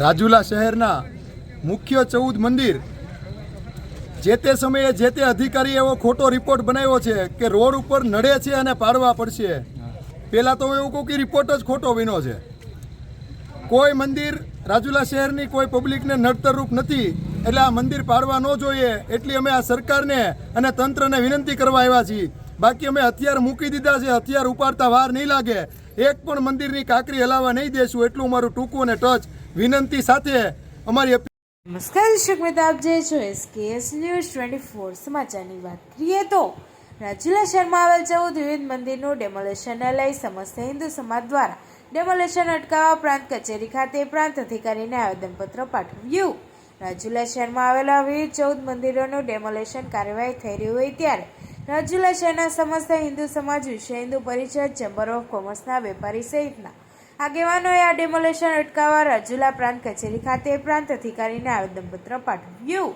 રાજુલા શહેરના મુખ્ય ચૌદ મંદિર. જે તે સમયે જે તે અધિકારી એવો ખોટો રિપોર્ટ બનાવ્યો છે કે રોડ ઉપર નડે છે અને પાડવા પડશે. પહેલાં તો એવું કહું કે રિપોર્ટ જ ખોટો વિનો છે. કોઈ મંદિર રાજુલા શહેરની કોઈ પબ્લિકને નડતરરૂપ નથી. એટલે આ મંદિર પાડવા ન જોઈએ. એટલી અમે આ સરકારને અને તંત્રને વિનંતી કરવા આવ્યા છીએ. બાકી અમે હથિયાર મૂકી દીધા છે, હથિયાર ઉપાડતા વાર નહીં લાગે. એક પણ મંદિરની કાંકરી હલાવવા નહીં દેશું, એટલું મારું ટૂંકું અને ટચ. વિનંતી સાથે અમારી નમસ્કાર, દર્શક મિત્રો, આપ જે છો એસકેએસ ન્યૂઝ ટ્વેન્ટી ફોર સમાચારની વાત કરીએ તો, રાજુલા શહેરમાં આવેલ ચૌદ વિવિધ મંદિરનું ડેમોલેશનને લઈ સમસ્ત હિન્દુ સમાજ દ્વારા ડેમોલેશન અટકાવવા પ્રાંત કચેરી ખાતે પ્રાંત અધિકારીને આવેદનપત્ર પાઠવ્યું. રાજુલા શહેરમાં આવેલા વિવિધ ચૌદ મંદિરોનું ડેમોલેશન કાર્યવાહી થઈ રહી હોય ત્યારે રાજુલા શહેરના સમસ્ત હિન્દુ સમાજ વિશ્વ હિન્દુ પરિષદ ચેમ્બર ઓફ કોમર્સના વેપારી સહિતના આગેવાનોએ આ ડેમોલેશન અટકાવવા રાજુલા પ્રાંત કચેરી ખાતે પ્રાંત અધિકારીને આવેદનપત્ર પાઠવ્યું.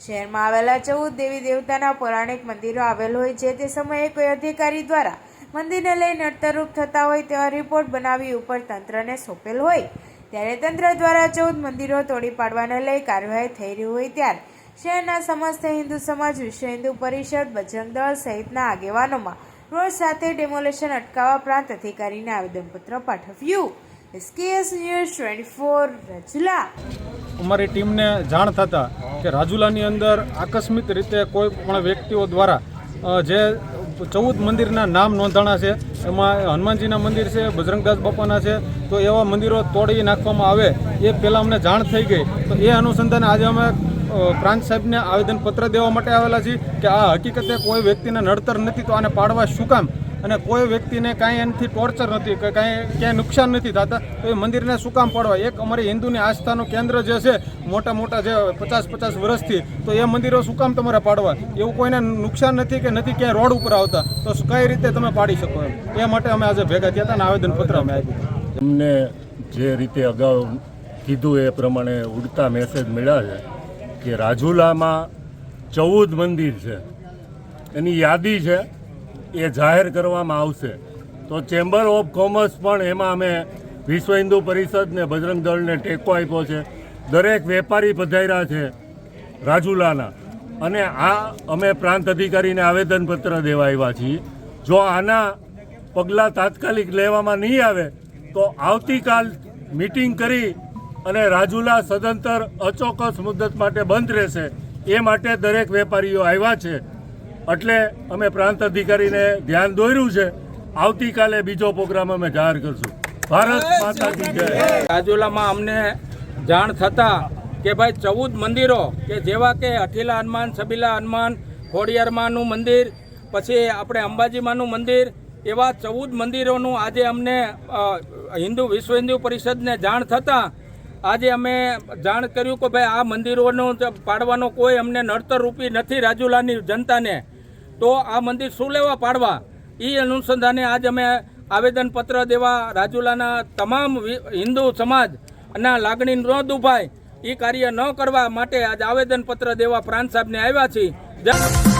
શહેરમાં આવેલા ચૌદ દેવી દેવતાના પૌરાણિક મંદિરો આવેલ હોય જે તે સમયે કોઈ અધિકારી દ્વારા મંદિરને લઈ નડતરૂપ થતા હોય તેવા રિપોર્ટ બનાવી ઉપર તંત્રને સોંપેલ હોય. ત્યારે તંત્ર દ્વારા ચૌદ મંદિરો તોડી પાડવાને લઈ કાર્યવાહી થઈ રહી હોય ત્યારે શહેરના સમસ્ત હિન્દુ સમાજ, વિશ્વ હિન્દુ પરિષદ, બજરંગ દળ સહિતના આગેવાનોમાં રોજ સાથે ડેમોલેશન અટકાવવા પ્રાંત અધિકારીને આવેદનપત્ર પાઠવ્યું. SKS news twenty four Rajula. અમારી ટીમને જાણ થતાં કે રાજુલાની અંદર આકસ્મિક રીતે કોઈ પણ વ્યક્તિઓ દ્વારા જે ચૌદ મંદિરના નામ નોંધાણા છે, એમાં હનુમાનજીના મંદિર છે બજરંગદાસ બાપાના છે, તો એવા મંદિરો તોડી નાખવામાં આવે, એ પહેલાં અમને જાણ થઈ ગઈ. તો એ અનુસંધાને આજે અમે પ્રાંત સાહેબને આવેદનપત્ર દેવા માટે આવેલા છીએ કે આ હકીકતે કોઈ વ્યક્તિને નડતર નથી તો આને પાડવા શું કામ? અને કોઈ વ્યક્તિને કાંઈ એનાથી ટોર્ચર નથી, કે કાંઈ ક્યાંય નુકસાન નથી થતા, તો એ મંદિરને શું કામ પાડવા? એક અમારી હિન્દુની આસ્થાનું કેન્દ્ર જે છે, મોટા મોટા જે પચાસ પચાસ વર્ષથી, તો એ મંદિરો શું કામ તમારે પાડવા? એવું કોઈને નુકસાન નથી કે નથી ક્યાંય રોડ ઉપર આવતા, તો કઈ રીતે તમે પાડી શકો એ માટે અમે આજે ભેગા થયા હતા અને આવેદનપત્ર અમે આપ્યું. તમને જે રીતે અગાઉ કીધું એ પ્રમાણે ઉડતા મેસેજ મળ્યા છે. કે રાજુલામાં ચૌદ મંદિર છે. એની યાદી છે, એ જાહેર કરવામાં આવશે. તો ચેમ્બર ઓફ કોમર્સ પણ એમાં અમે વિશ્વ હિન્દુ પરિષદને બજરંગ દળને ટેકો આપ્યો છે. દરેક વેપારી પધાર્યા છે રાજુલાના. અને આ અમે પ્રાંત અધિકારીને આવેદનપત્ર દેવા આવ્યા છીએ. જો આના પગલાં તાત્કાલિક લેવામાં નહીં આવે, તો આવતીકાલ મીટિંગ કરી અને રાજુલા સદંતર અચોક્કસ મુદ્દત માટે બંધ રહેશે. એ માટે દરેક વેપારીઓ આવ્યા છે. એટલે અમે પ્રાંત અધિકારીને ધ્યાન દોર્યું છે. આવતીકાલે બીજો પ્રોગ્રામ અમે જાહેર કરશું. ભારત માતા રાજુલામાં અમને જાણ થતાં કે ભાઈ ચૌદ મંદિરો કે જેવા કે અઠીલા હનુમાન સબીલા હનુમાન ખોડિયારમાંનું મંદિર પછી આપણે અંબાજીમાંનું મંદિર એવા ચૌદ મંદિરોનું આજે અમને હિન્દુ વિશ્વ હિન્દુ પરિષદને જાણ થતાં આજે અમે જાણ કર્યું કે ભાઈ આ મંદિરોનું પાડવાનો કોઈ અમને નડતર રૂપી નથી રાજુલાની જનતાને. તો આ મંદિર શું લેવા પાડવા? એ અનુસંધાને આજ અમે આવેદનપત્ર દેવા રાજુલાના તમામ હિન્દુ સમાજ ના લાગણી ન દુભાય એ કાર્ય ન કરવા માટે આજ આવેદનપત્ર દેવા પ્રાંત સાહેબને આવ્યા છીએ.